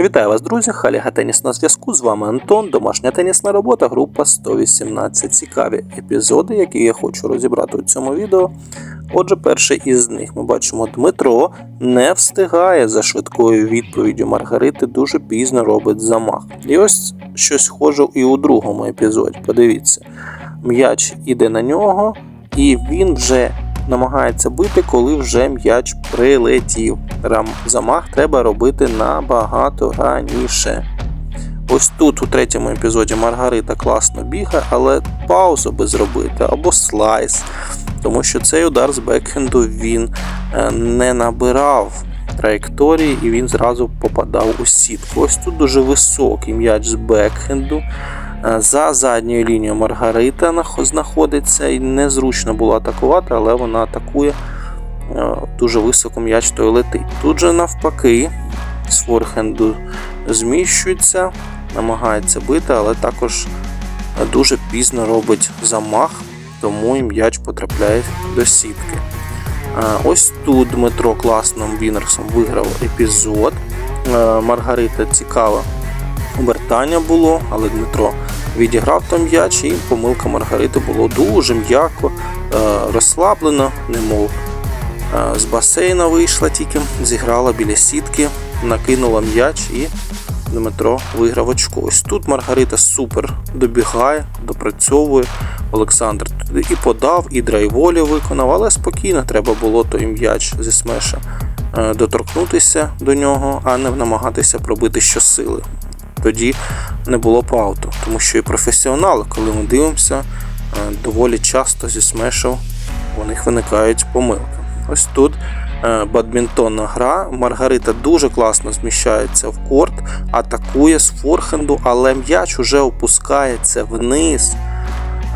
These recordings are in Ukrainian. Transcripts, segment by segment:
Вітаю вас, друзі! Халіга Теніс на зв'язку. З вами Антон, домашня тенісна робота, група 118. Цікаві епізоди, які я хочу розібрати у цьому відео. Отже, перший із них ми бачимо, Дмитро не встигає за швидкою відповіддю Маргарити, дуже пізно робить замах. І ось щось схоже і у другому епізоді. Подивіться, м'яч іде на нього, і він вже намагається бити, коли вже м'яч прилетів. Замах треба робити набагато раніше. Ось тут у третьому епізоді Маргарита класно бігає, але паузу би зробити або слайс, тому що цей удар з бекхенду він е, не набирав траєкторії і він зразу попадав у сітку. Ось тут дуже високий м'яч з бекхенду. Е, За задньою лінією Маргарита знаходиться і незручно було атакувати, але вона атакує е, дуже високо м'яч той летить. Тут же навпаки, з форхенду зміщується, намагається бити, але також дуже пізно робить замах, тому і м'яч потрапляє до сітки. Е, Ось тут Дмитро класним Вінерсом виграв епізод. Маргарита цікава обертання було, але Дмитро відіграв там м'яч, і помилка Маргарити було дуже м'яко, е, розслаблено, немов е, з басейна вийшла тільки, зіграла біля сітки, накинула м'яч і Дмитро виграв очко. Ось тут Маргарита супер добігає, допрацьовує. Олександр і подав, і драйволі виконав, але спокійно треба було той м'яч зі смеша е, доторкнутися до нього, а не намагатися пробити щосили. Тоді не було б ауту, тому що і професіонали, коли ми дивимося, е, доволі часто зі смешів у них виникають помилки. Ось тут е, бадмінтонна гра. Маргарита дуже класно зміщається в корт, атакує з форхенду, але м'яч уже опускається вниз,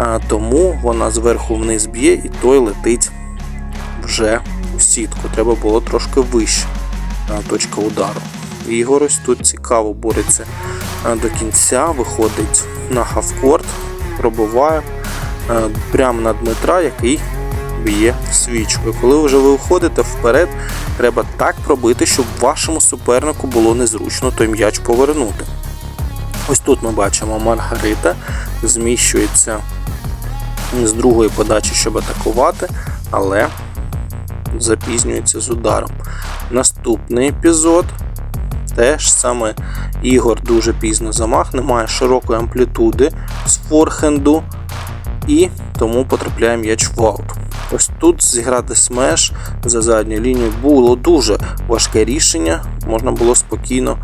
е, тому вона зверху вниз б'є і той летить вже у сітку. Треба було трошки вище точка удару. Ігор ось тут цікаво бореться до кінця, виходить на хавкорт, пробиває е, прямо на Дмитра, який б'є свічку. Коли вже ви виходите вперед, треба так пробити, щоб вашому супернику було незручно той м'яч повернути. Ось тут ми бачимо Маргарита зміщується з другої подачі, щоб атакувати, але запізнюється з ударом. Наступний епізод. Теж саме Ігор дуже пізно замах, немає широкої амплітуди з форхенду, і тому потрапляє м'яч в аут. Ось тут зіграти смеш за задню лінію було дуже важке рішення. Можна було спокійно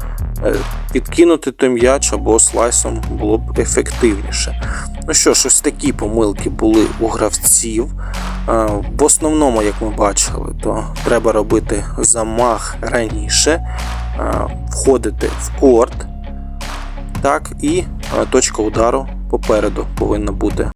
е, підкинути той м'яч або слайсом було б ефективніше. Ну що ж, ось такі помилки були у гравців. Е, В основному, як ми бачили, то треба робити замах раніше, входити в корт, так, і е, точка удару попереду повинна бути.